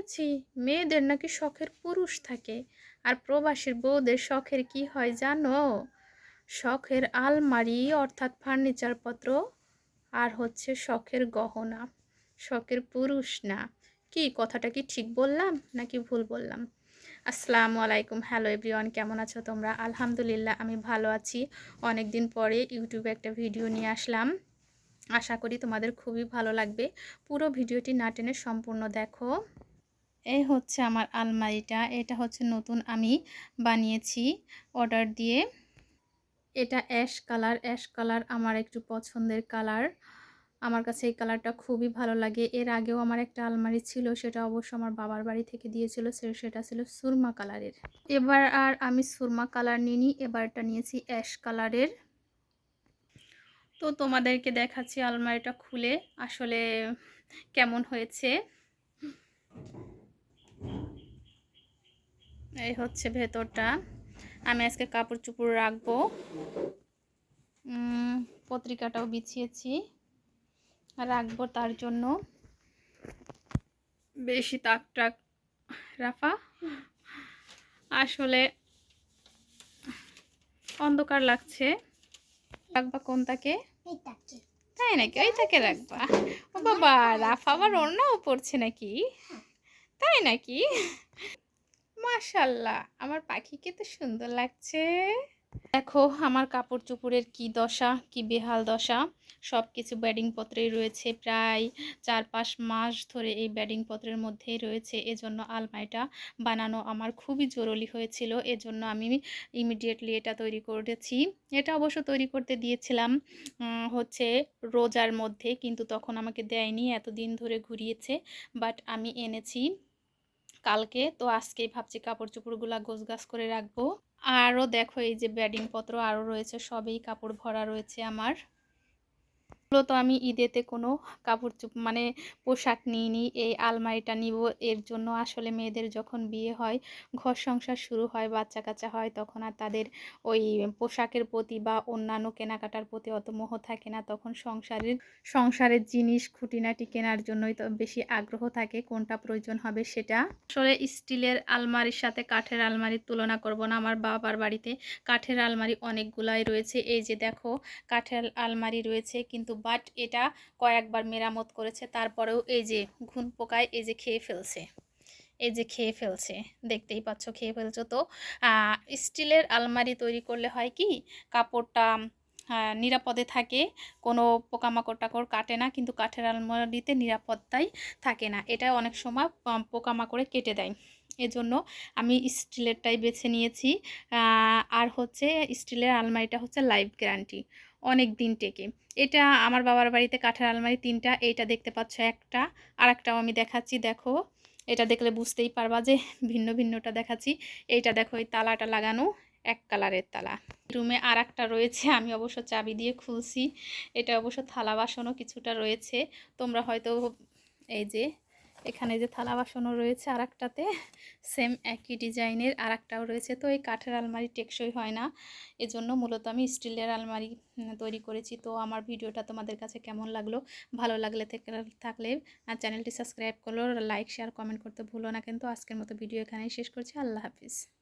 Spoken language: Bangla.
শুনেছি মেয়েদের নাকি শখের পুরুষ থাকে, আর প্রবাসীর বউদের শখের কি হয় জানো? শখের আলমারি অর্থাৎ ফার্নিচারপত্র আর হচ্ছে শখের গহনা। শখের পুরুষ না। কি, কথাটা কি ঠিক বললাম নাকি ভুল বললাম? আসসালামু আলাইকুম। হ্যালো এভরিওয়ান, কেমন আছো তোমরা? আলহামদুলিল্লাহ, আমি ভালো আছি। অনেক দিন পরে ইউটিউবে একটা ভিডিও নিয়ে আসলাম। আশা করি তোমাদের খুবই ভালো লাগবে। পুরো ভিডিওটি না টেনে সম্পূর্ণ দেখো। এই হচ্ছে আমার আলমারিটা, এটা হচ্ছে নতুন আমি বানিয়েছি অর্ডার দিয়ে। এটা অ্যাশ কালার অ্যাশ কালার আমার একটু পছন্দের কালার। আমার কাছে এই কালারটা খুবই ভালো লাগে। এর আগেও আমার একটা আলমারি ছিল, সেটা অবশ্য আমার বাবার বাড়ি থেকে দিয়েছিল সেটা ছিল সুরমা কালারের। এবার আর আমি সুরমা কালার নিইনি, এবারটা নিয়েছি অ্যাশ কালারের। তো তোমাদেরকে দেখাচ্ছি আলমারিটা খুলে, আসলে কেমন হয়েছে। এই হচ্ছে ভেতরটা। আমি আজকে কাপড় চুপড় রাখব পত্রিকাটাও বিছিয়েছি। রাখব তার জন্য। বেশি তাক টাক, রাফা। আসলে অন্ধকার লাগছে। রাখবা কোন কোনটাকে? তাই নাকি? ওইটাকে রাখবা। ও বাবা, রাফা আবার অন্যও পড়ছে নাকি? তাই নাকি? মাশাল্লাহ, আমার পাখিকে তো সুন্দর লাগছে। দেখো, আমার কাপড় চোপড়ের কি দশা, কি বেহাল দশা। সব কিছু ব্যাডিংপত্রেই রয়েছে প্রায় চার পাঁচ মাস ধরে এই ব্যাডিংপত্রের মধ্যেই রয়েছে। এজন্য আলমারিটা বানানো আমার খুবই জরুরি হয়েছিল। এজন্য আমি ইমিডিয়েটলি এটা তৈরি করেছি। এটা অবশ্য তৈরি করতে দিয়েছিলাম হচ্ছে রোজার মধ্যে, কিন্তু তখন আমাকে দেয়নি, এতদিন ধরে ঘুরিয়েছে। বাট আমি এনেছি। কালকে। তো আজকেই ভাবছি কাপড় চোপড়গুলো গোছ গাছ করে রাখব। আরও দেখো এই যে ব্যাডিংপত্র আরও রয়েছে, সবেই কাপড় ভরা রয়েছে আমার। মূলত আমি ঈদেতে কোনো কাপড় চুপ মানে পোশাক নিইনি, এই আলমারিটা নিব। এর জন্য আসলে মেয়েদের যখন বিয়ে হয়, ঘর সংসার শুরু হয় বাচ্চা কাচ্চা হয়, তখন আর তাদের ওই পোশাকের প্রতি বা অন্যান্য কেনাকাটার প্রতি অত মোহ থাকে না। তখন সংসারের সংসারের জিনিস খুঁটিনাটি কেনার জন্যই তো বেশি আগ্রহ থাকে, কোনটা প্রয়োজন হবে সেটা। আসলে স্টিলের আলমারির সাথে কাঠের আলমারির তুলনা করব না। আমার বাবার বাড়িতে কাঠের আলমারি অনেকগুলাই রয়েছে। এই যে দেখো, কাঠের আলমারি রয়েছে, কিন্তু বাট এটা কয়েকবার মেরামত করেছে, তারপরেও এই যে ঘুন পোকায় এই যে খেয়ে ফেলছে, এই যে খেয়ে ফেলছে, দেখতেই পাচ্ছ খেয়ে ফেলছো তো। স্টিলের আলমারি তৈরি করলে হয় কি, কাপড়টা নিরাপদে থাকে। কোনো পোকামাকড় টাকড় কাটে না, কিন্তু কাঠের আলমারিতে নিরাপত্তাই থাকে না। এটা অনেক সময় পোকামাকড়ে কেটে দেয়। এজন্য আমি স্টিলেরটাই বেছে নিয়েছি। আর হচ্ছে স্টিলের আলমারিটা হচ্ছে লাইফ গ্যারান্টি। অনেক দিন টেকে এটা আমার বাবার বাড়িতে কাঠের আলমারি তিনটা, এইটা দেখতে পাচ্ছ একটা আর একটাও আমি দেখাচ্ছি, দেখো। এটা দেখলে বুঝতেই পারবা যে ভিন্ন ভিন্নটা দেখাচ্ছি। এইটা দেখো, এই তালাটা লাগানো এক কালারের তালা। রুমে আর একটা রয়েছে। আমি অবশ্য চাবি দিয়ে খুলছি। এটা অবশ্য থালা বাসনও কিছুটা রয়েছে। তোমরা হয়তো এই যে, এখানে যে থালা বাসনও রয়েছে আর একটাতে সেম একই ডিজাইনের আর একটাও রয়েছে। তো এই কাঠের আলমারি টেকসই হয় না। এজন্য মূলত আমি স্টিলের আলমারি তৈরি করেছি। তো আমার ভিডিওটা তোমাদের কাছে কেমন লাগল? ভালো লাগলে থাকলে আর চ্যানেলটি সাবস্ক্রাইব করল লাইক, শেয়ার, কমেন্ট করতে ভুলো না। কিন্তু আজকের মতো ভিডিও এখানেই শেষ করছি। আল্লাহ হাফিজ।